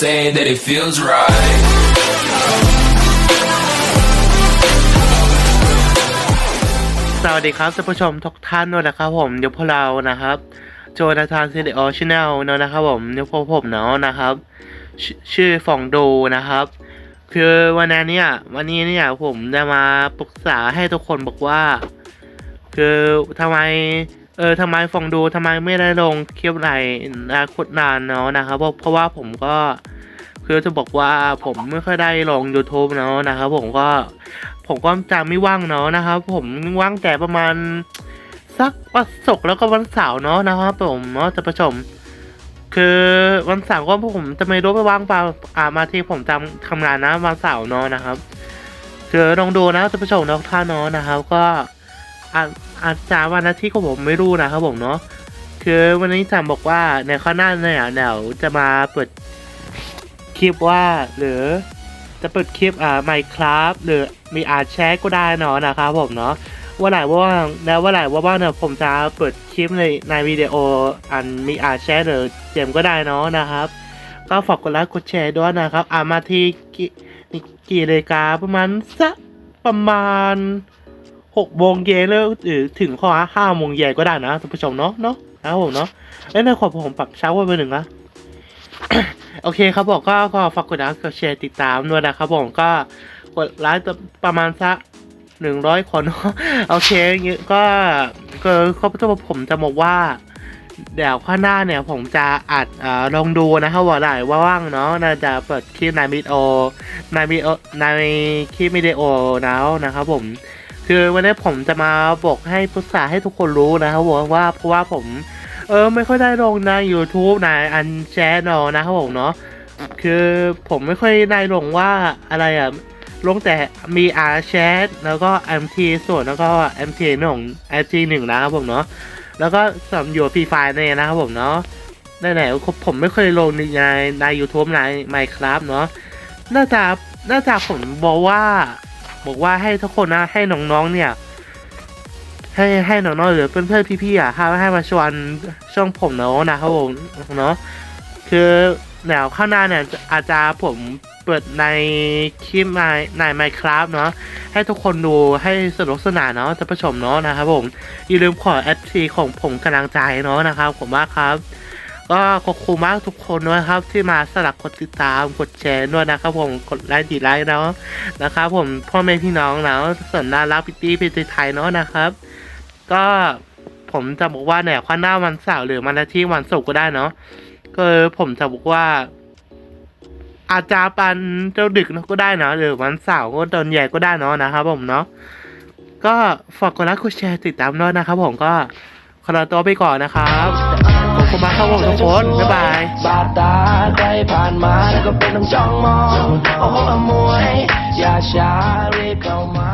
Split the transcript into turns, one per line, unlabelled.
saying that it feels right.
สวัสดีครับท่านผู้ชมทุกท่านด้วยนะครับผมเดี๋ยวพวกเรานะครับ โจนาธานซีเดออชแนลเนาะนะครับผมเดี๋ยวพวกผมเนาะนะครับชชื่อฟองโดนะครับ คือวันนี้เนี่ยวันนี้เนี่ยผมจะมาปรึกษาให้ทุกคนบอกว่า คือทำไมเออทำไมฟองดูทำไมไม่ได้ลงคลิปไหนนาคตนานเนาะนะครับเพราะเพราะว่าผมก็ คือจะบอกว่าผมไม่ค่อยได้ลง YouTube เนาะนะครับ ผมก็ผมก็จะไม่ว่างเนาะนะครับ ผมว่างแต่ประมาณสักวันศุกร์แล้วก็วันเสาร์เนาะนะครับ ผมเนาะจะประชม คือวันเสาร์ก็ผมจะไม่รู้ไปว่างเปล่าอ่ามาที่ผมทำทำงานนะวันเสาร์เนาะนะครับคือลองดูนะจะประชมนะท่านเนาะนะครับ ก็อาอาจจะวันอาทิตย์ก็ผมไม่รู้นะครับผมเนาะคือวันนี้จำบอกว่าในข้างหน้าเนี่ยเดี๋ยวจะมาเปิด คลิปว่า หรือจะเปิดคลิปอ่าไมค์ครับหรือมีอาร์แชร์ก็ได้เนาะนะครับผมเนาะว่าไหนว่างๆแล้วว่าไหนว่างเนี่ยผมจะเปิดคลิปในในวิดีโออันมีอาร์แชร์หรือเจมก็ได้เนาะนะครับ ก็ฝากกดไลค์กดแชร์ด้วยนะครับอ่ามาที่กี่กี่นาฬิกาประมาณสักประมาณหกโมงเย็นแล้วหรือถึงข้อห้าโมงเย็นก็ได้นะท่านผู้ชมเนาะเนาะนะครับผมเนาะเอ้ยในขอผมปรับเช้าไว้ไปหนึ่งนะ โอเคครับผมก็ก็ฝากกดไลค์กดแชร์ติดตามด้วยนะครับผมก็กดไลค์ประมาณสักหนึ่งร้อยคนโอเคอย่างงี้ก็ก็ก็ผมจะบอกว่าเดี๋ยวข้างหน้าเนี่ยผมจะอัดอลองดูนะครับว่าได้ว่าว่างเนาะน่าจะเปิดคลิปในวิดีโอในวิดีโอในคลิปวิดีโอแล้วนะครับผมคือวันนี้ผมจะมาบอกให้ปรึกษาให้ทุกคนรู้นะครับว่าเพราะว่าผม เออไม่ค่อยได้ลงใน YouTube ในอันแชร์นอนะครับผมเนาะคือผมไม่ค่อยได้ลงว่าอะไรอะลงแต่มี R chat แล้วก็ MT ส่วนแล้วก็ MT หนึ่ง MT หนึ่งนะครับผมเนาะแล้วก็สำหรับอยู่ฟรีไฟเนี่ยนะครับผมเนาะได้ไหนผมไม่เคยลงในใน YouTube ใน Minecraft เนาะน่าจะน่าจะผมบอกว่า บอกว่าให้ทุกคนนะให้น้องๆเนี่ย ให้ให้น้องๆหรือเพื่อนๆพี่ๆอะให้ให้มาชวนช่องผมเนาะนะครับผมเนาะคือแนวข้างหน้าเนี่ยอาจจะผมเปิดในคลิปในในไมค์ครับเนาะให้ทุกคนดูให้สนุกสนานเนาะจะประชมเนาะนะครับผมอย่าลืมขอแอดทีของผมกำลังใจเนาะนะครับผมมากครับ ก็ขอบคุณมากทุกคนด้วยครับ ที่มาสลักกดติดตามกดแชร์ด้วยนะครับผมกดไลค์ดีไลค์เนาะนะครับผมพ่อแม่พี่น้องเนาะส่วนน่ารักพิตตี้พิตี้ไทยเนาะนะครับ ก็ผมจะบอกว่าเนี่ยข้างหน้าวันเสาร์หรือวันอาทิตย์วันศุกร์ก็ได้เนาะก็ผมจะบอกว่า อาจจะปันเจ้าดึกก็ได้เนาะหรือวันเสาร์ก็ตอนใหญ่ก็ได้เนาะนะครับผมเนาะก็ฝากกดไลค์กดแชร์ติดตามด้วยนะครับผมก็ขอตัวไปก่อนนะครับขอบคุณมากครับผมทุกคนบ๊ายบาย
บาตาใครผ่านมาแล้วก็เป็นต้องจ้องมองโอ้โหอมวยอย่าช้ารีบเข้ามา